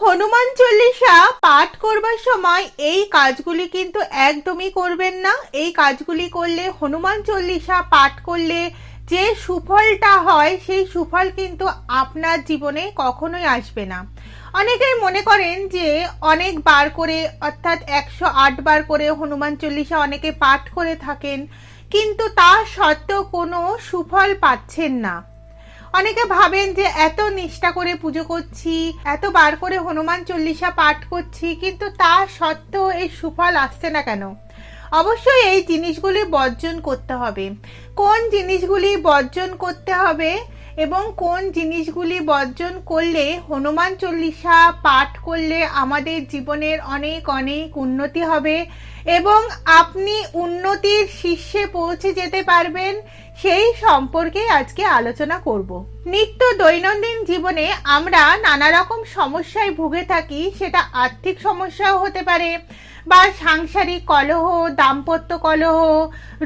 হনুমান চল্লিশা পাঠ করবার সময় এই কাজগুলি কিন্তু একদমই করবেন না। এই কাজগুলি করলে, হনুমান চল্লিশা পাঠ করলে যে সুফলটা হয়, সেই সুফল কিন্তু আপনার জীবনে কখনোই আসবে না। অনেকেই মনে করেন যে অনেক বার করে, অর্থাৎ একশো আট বার করে হনুমান চল্লিশা অনেকে পাঠ করে থাকেন, কিন্তু তা সত্ত্বেও কোনো সুফল পাচ্ছেন না। অনেকে ভাবেন যে এত নিষ্ঠা করে পুজো করছি, এত বার করে হনুমান চল্লিশা পাঠ করছি, কিন্তু তা সত্ত্বেও এই সুফল আসছে না কেন? অবশ্যই এই জিনিসগুলি বর্জন করতে হবে। কোন জিনিসগুলি বর্জন করতে হবে এবং কোন জিনিসগুলি বর্জন করলে হনুমান চল্লিশা পাঠ করলে আমাদের জীবনের অনেক অনেক উন্নতি হবে এবং আপনি উন্নতির শীর্ষে পৌঁছে যেতে পারবেন। সেই সম্পর্কে আজকে আলোচনা করব। নিত্য দৈনন্দিন জীবনে আমরা নানা রকম সমস্যায় ভুগে থাকি, সেটা আর্থিক সমস্যাও হতে পারে বা সাংসারিক কলহ, দাম্পত্য কলহ,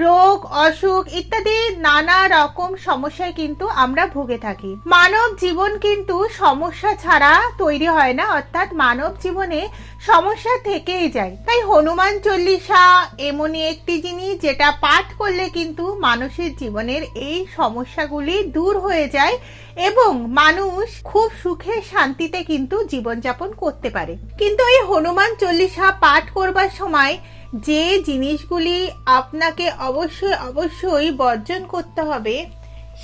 রোগ, অসুখ ইত্যাদি নানা রকম সমস্যায় কিন্তু আমরা ভুগে থাকি। মানব জীবন কিন্তু সমস্যা ছাড়া তৈরি হয় না, অর্থাৎ মানব জীবনে সমস্যা থেকেই যায়। তাই হনুমান চল্লিশা এমনই একটি জিনিস যেটা পাঠ করলে কিন্তু মানুষের জীবনের এই সমস্যাগুলি দূর হয়ে যায় এবং মানুষ খুব সুখে শান্তিতে কিন্তু জীবনযাপন করতে পারে। কিন্তু এই হনুমান চল্লিশা পাঠ করবার সময় যে জিনিসগুলি আপনাকে অবশ্যই অবশ্যই বর্জন করতে হবে,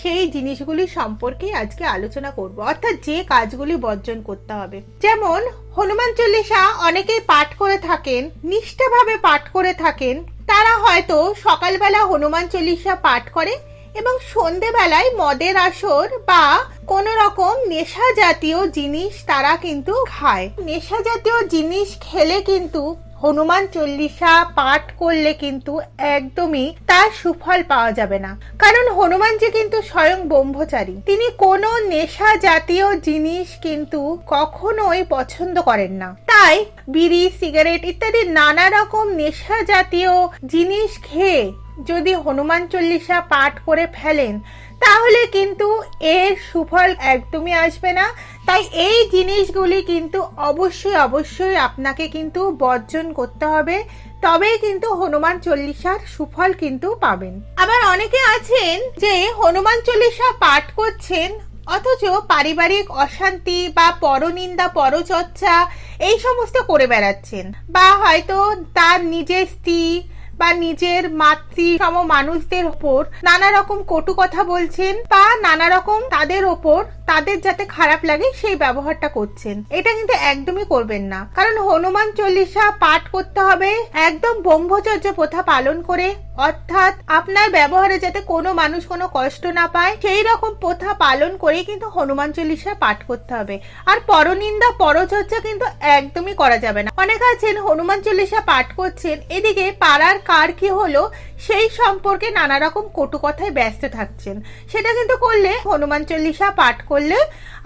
সেই জিনিসগুলি সম্পর্কে আজকে আলোচনা করব। অর্থাৎ যে কাজগুলি বর্জন করতে হবে। যেমন, হনুমান চল্লিশা অনেকেই পাঠ করে থাকেন, নিষ্ঠাভাবে পাঠ করে থাকেন, তারা হয়তো সকালবেলা হনুমান চল্লিশা পাঠ করে এবং সন্ধেবেলায় মদের আসর বা কোন রকম নেশা জাতীয় জিনিস তারা কিন্তু খায়। নেশা জাতীয় জিনিস খেলে কিন্তু হনুমান চল্লিশা পাঠ করলে কিন্তু একদমই তার সুফল পাওয়া যাবে না। কারণ হনুমানজি কিন্তু স্বয়ং ব্রহ্মচারী। তিনি কোনো নেশা জাতীয় জিনিস কিন্তু কখনোই পছন্দ করেন না। তাই বিড়ি, সিগারেট ইত্যাদি নানা রকম নেশা জাতীয় জিনিস খেয়ে যদি হনুমান চল্লিশা পাঠ করে ফেলেন, তাহলে কিন্তু এর সুফল একদমই আসবে না। তাই এই জিনিসগুলি কিন্তু অবশ্যই অবশ্যই আপনাকে কিন্তু বর্জন করতে হবে। তবেই কিন্তু হনুমান চল্লিশার সুফল কিন্তু পাবেন। আবার অনেকে আছেন যে হনুমান চল্লিশা পাঠ করছেন, অথচ পারিবারিক অশান্তি বা পরনিন্দা, পরচর্চা, এই সমস্ত করে বেড়াচ্ছেন। বা হয়তো তার নিজের স্ত্রী বা নিজের মাতৃ সম মানুষদের ওপর নানা রকম কটু কথা বলছেন বা নানা রকম তাদের ওপর তাদের যাতে খারাপ লাগে সেই ব্যবহারটা করছেন। এটা কিন্তু একদমই করবেন না। কারণ হনুমান চল্লিশা পাঠ করতে হবে, একদম ব্রহ্মচর্য প্রথা পালন করে। অর্থাৎ আপনার ব্যবহারে যাতে কোনো মানুষ কোনো কষ্ট না পায়, সেই রকম প্রথা পালন করে কিন্তু হনুমান চল্লিশা পাঠ করতে হবে। আর পরনিন্দা, পরচর্চা কিন্তু একদমই করা যাবে না। অনেক আছেন হনুমান চল্লিশা পাঠ করছেন, এদিকে পাড়ার কার কি হলো, সেই সম্পর্কে নানা রকম কটু কথায় ব্যস্ত থাকছেন। সেটা কিন্তু করলে, হনুমান চল্লিশা পাঠ করলে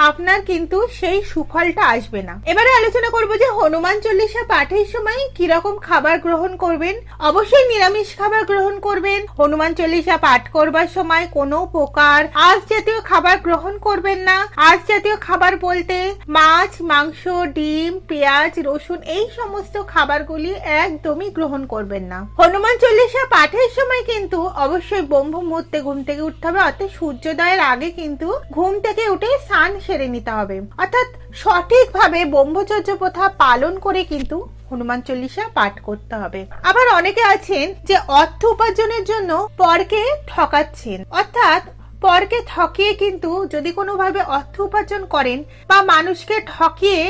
আপনার কিন্তু সেই সুফলটা আসবে না। এবারে আলোচনা করব যে হনুমান চল্লিশা পাঠের সময় কীরকম খাবার গ্রহণ করবেন। অবশ্যই নিরামিষ খাবার গ্রহণ করবেন, হনুমান চল্লিশা পাঠ করবার সময় কোনো প্রকার আজ জাতীয় খাবার গ্রহণ করবেন না। আজ জাতীয় খাবার বলতে মাছ, মাংস, ডিম, পেঁয়াজ, রসুন, এই সমস্ত খাবারগুলি একদমই গ্রহণ করবেন না। হনুমান চল্লিশা পাঠের সময় কিন্তু অবশ্যই ব্রহ্ম মুহূর্তে ঘুম থেকে উঠতে হবে। অর্থাৎ সূর্যোদয়ের আগে কিন্তু ঘুম থেকে উঠে স্নান সেরে নিতে হবে। অর্থাৎ সঠিকভাবে ব্রহ্মচর্য প্রথা পালন করে কিন্তু হনুমান চল্লিশা পাঠ করতে হবে। আবার অনেকে আছেন যে অর্থ উপার্জনের জন্য পরকে ঠকাচ্ছেন। অর্থাৎ পরকে ঠকিয়ে কিন্তু যদি কোনোভাবে অর্থ উপার্জন করেন বা মানুষকে ঠকিয়ে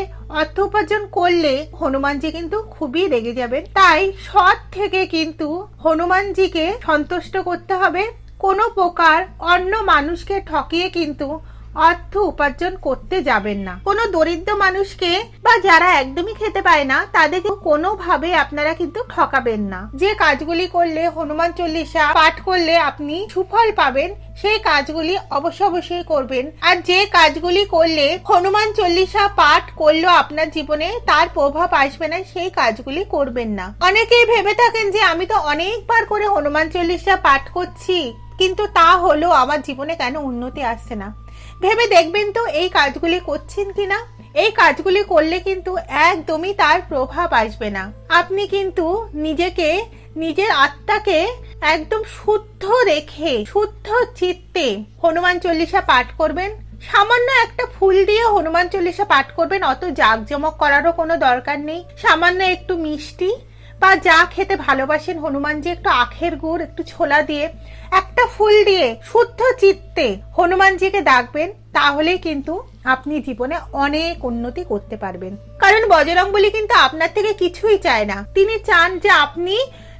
অর্থ উপার্জন করলে হনুমানজি কিন্তু খুবই রেগে যাবেন। তাই সৎ থেকে কিন্তু হনুমানজিকে সন্তুষ্ট করতে হবে। কোনো প্রকার অন্য মানুষকে ঠকিয়ে কিন্তু অর্থ উপার্জন করতে যাবেন না। কোনো দরিদ্র মানুষকে বা যারা একদমই খেতে পায় না তাদেরকে কোনোভাবে আপনারা কিন্তু ঠকাবেন না। যে কাজগুলি করলে, হনুমান চল্লিশা পাঠ করলে আপনি সুফল পাবেন, সেই কাজগুলি অবশ্য অবশ্যই করবেন। আর যে কাজগুলি করলে হনুমান চল্লিশা পাঠ করলেও আপনার জীবনে, তার প্রভাব আসবে না, সেই কাজগুলি করবেন না। অনেকেই ভেবে থাকেন যে, আমি তো অনেকবার করে হনুমান চল্লিশা পাঠ করছি। কিন্তু তা হলো আমার জীবনে কেন উন্নতি আসছে না? ভেবে দেখবেন তো এই কাজগুলি করছেন কিনা? এই কাজগুলি করলে কিন্তু একদমই তার প্রভাব আসবে না। আপনি কিন্তু নিজেকে, নিজের আত্মাকে একদম শুদ্ধ রেখে, শুদ্ধ চিত্তে হনুমান চল্লিশা পাঠ করবেন। সামান্য একটা ফুল দিয়ে হনুমান চল্লিশা পাঠ করবেন, অত জাঁকজমক করারও কোনো দরকার নেই। সামান্য একটু মিষ্টি বা যা খেতে ভালোবাসেন হনুমানজি একটু আখের গুড়, একটু ছোলা দিয়ে, একটা ফুল দিয়ে শুদ্ধ চিত্তে হনুমানজিকে ডাকবেন, তাহলেই কিন্তু আপনি জীবনে অনেক উন্নতি করতে পারবেন। কারণ বজরংবলী কিন্তু আপনার থেকে কিছুই চায় না। তিনি চান যে আপনি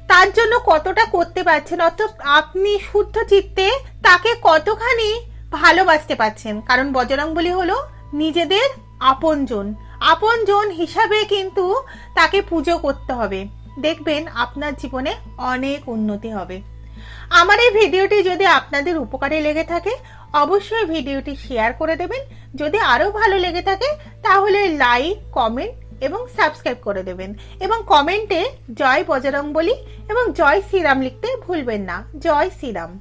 তার জন্য কতটা করতে পারছেন অত আপনি শুদ্ধ চিত্তে তাকে কতখানি ভালোবাসতে পারছেন। কারণ বজরংবলী হলো নিজেদের আপনজন। আপনজন হিসাবে কিন্তু তাকে পুজো করতে হবে। দেখবেন আপনার জীবনে অনেক উন্নতি হবে। আমার এই ভিডিওটি যদি আপনাদের উপকারে লেগে থাকে, অবশ্যই ভিডিওটি শেয়ার করে দেবেন। যদি আরও ভালো লেগে থাকে, তাহলে লাইক, কমেন্ট এবং সাবস্ক্রাইব করে দেবেন। এবং কমেন্টে জয় বজরং বলি এবং জয় শ্রীরাম লিখতে ভুলবেন না। জয় শ্রীরাম।